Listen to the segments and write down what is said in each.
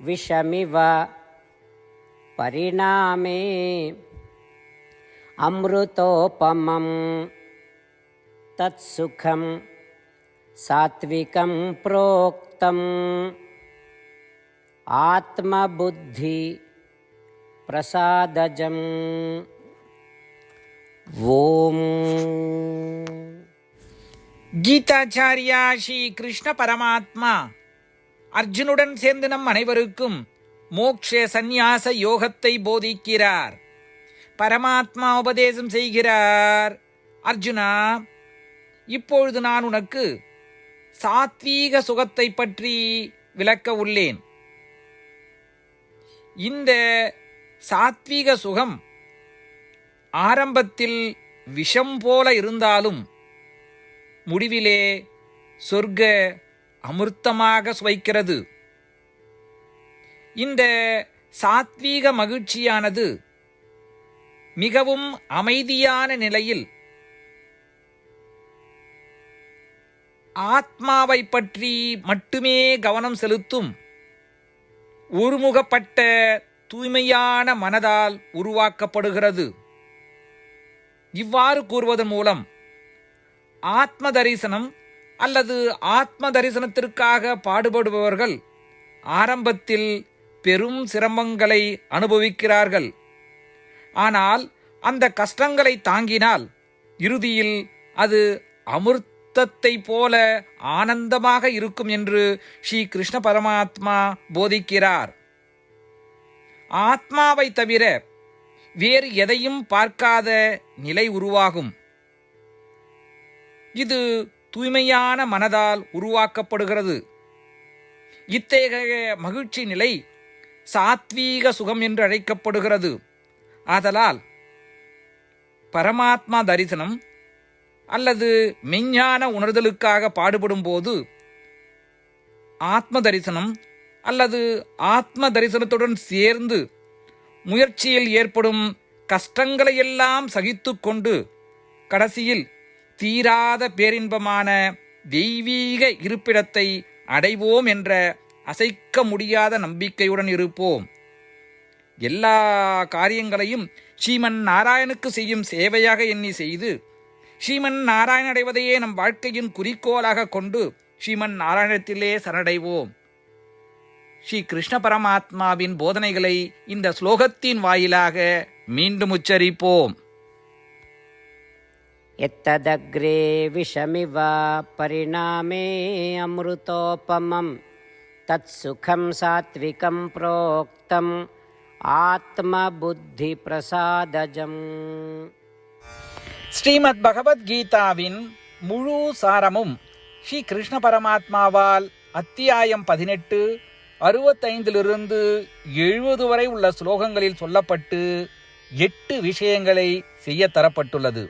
విషమివ పరిణామే అమృతోపమం తత్సుఖం సాత్వికం ప్రోక్తం ఆత్మబుద్ధి ప్రసాదజం ఓం. గీతాచార్య శ్రీకృష్ణ పరమాత్మ அர்ஜுனுடன் சேர்ந்து நம் அனைவருக்கும் மோக்ஷ சந்நியாச யோகத்தை போதிக்கிறார். பரமாத்மா உபதேசம் செய்கிறார். அர்ஜுனா இப்பொழுது நான் உனக்கு சாத்வீக சுகத்தை பற்றி விளக்க உள்ளேன். இந்த சாத்வீக சுகம் ஆரம்பத்தில் விஷம் போல இருந்தாலும் முடிவிலே சொர்க்க அமிர்தமாக சுவைக்கிறது. இந்த சாத்வீக மகிழ்ச்சியானது மிகவும் அமைதியான நிலையில் ஆத்மாவை பற்றி மட்டுமே கவனம் செலுத்தும் ஒருமுகப்பட்ட தூய்மையான மனதால் உருவாக்கப்படுகிறது. இவ்வாறு கூறுவதன் மூலம் ஆத்ம தரிசனம் அல்லது ஆத்ம தரிசனத்திற்காக பாடுபடுபவர்கள் ஆரம்பத்தில் பெரும் சிரமங்களை அனுபவிக்கிறார்கள். ஆனால் அந்த கஷ்டங்களை தாங்கினால் இறுதியில் அது அமிர்தத்தை போல ஆனந்தமாக இருக்கும் என்று ஸ்ரீ கிருஷ்ண பரமாத்மா போதிக்கிறார். ஆத்மாவை தவிர வேறு எதையும் பார்க்காத நிலை உருவாகும். இது தூய்மையான மனதால் உருவாக்கப்படுகிறது. இத்தகைய மகிழ்ச்சி நிலை சாத்வீக சுகம் என்று அழைக்கப்படுகிறது. ஆதலால் பரமாத்மா தரிசனம் அல்லது மெஞ்ஞான உணர்தலுக்காக பாடுபடும் போது ஆத்ம தரிசனம் அல்லது ஆத்ம தரிசனத்துடன் சேர்ந்து முயற்சியில் ஏற்படும் கஷ்டங்களையெல்லாம் சகித்து கொண்டு கடைசியில் தீராத பேரின்பமான தெய்வீக இருப்பிடத்தை அடைவோம் என்ற அசைக்க முடியாத நம்பிக்கையுடன் இருப்போம். எல்லா காரியங்களையும் ஸ்ரீமன் நாராயணுக்கு செய்யும் சேவையாக எண்ணி செய்து ஸ்ரீமன் நாராயண அடைவதையே நம் வாழ்க்கையின் குறிக்கோளாக கொண்டு ஸ்ரீமன் நாராயணத்திலே சரணடைவோம். ஸ்ரீ கிருஷ்ண பரமாத்மாவின் போதனைகளை இந்த ஸ்லோகத்தின் வாயிலாக மீண்டும் உச்சரிப்போம். यत्तदग्रे विषमिव परिणामे अमृतोपमं तत्सुखं सात्विकं प्रोक्तम् आत्मबुद्धिप्रसादजम् ஸ்ரீமத் பகவத்கீதாவின் முழு சாரமும் ஸ்ரீ கிருஷ்ண பரமாத்மாவால் அத்தியாயம் பதினெட்டு அறுபத்தைந்திலிருந்து எழுபது வரை உள்ள ஸ்லோகங்களில் சொல்லப்பட்டு எட்டு விஷயங்களை செய்ய தரப்பட்டுள்ளது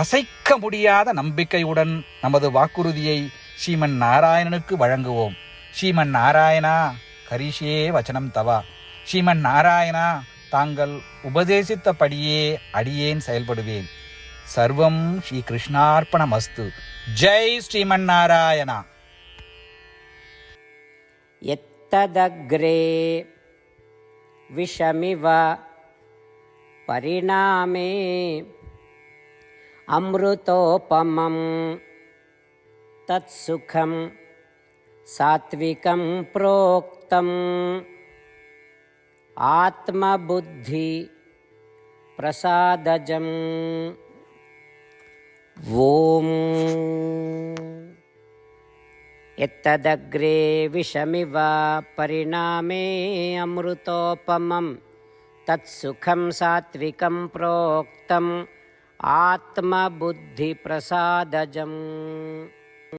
அசைக்க முடியாத நம்பிக்கையுடன் நமது வாக்குறுதியை ஸ்ரீமன் நாராயணனுக்கு வழங்குவோம். ஸ்ரீமன் நாராயணா கரிஷே வச்சனம் தவா. ஸ்ரீமன் நாராயணா தாங்கள் உபதேசித்தபடியே அடியேன் செயல்படுவேன். சர்வம் ஸ்ரீ கிருஷ்ணார்ப்பணம் அஸ்து ஜெய் ஸ்ரீமன் நாராயணா. எத்ததக்ரே விஷமிவ பரிணாமே అమృతోపమం తత్సుఖం సాత్వికం ప్రోక్తం. ఆత్మబుద్ధి ప్రసాదజం. ఓం. ఎత్తదగ్రే విషమివ పరిణామే అమృతోపమం తత్సుఖం సాత్వికం ప్రోక్తం. आत्मबुद्धिप्रसादजम्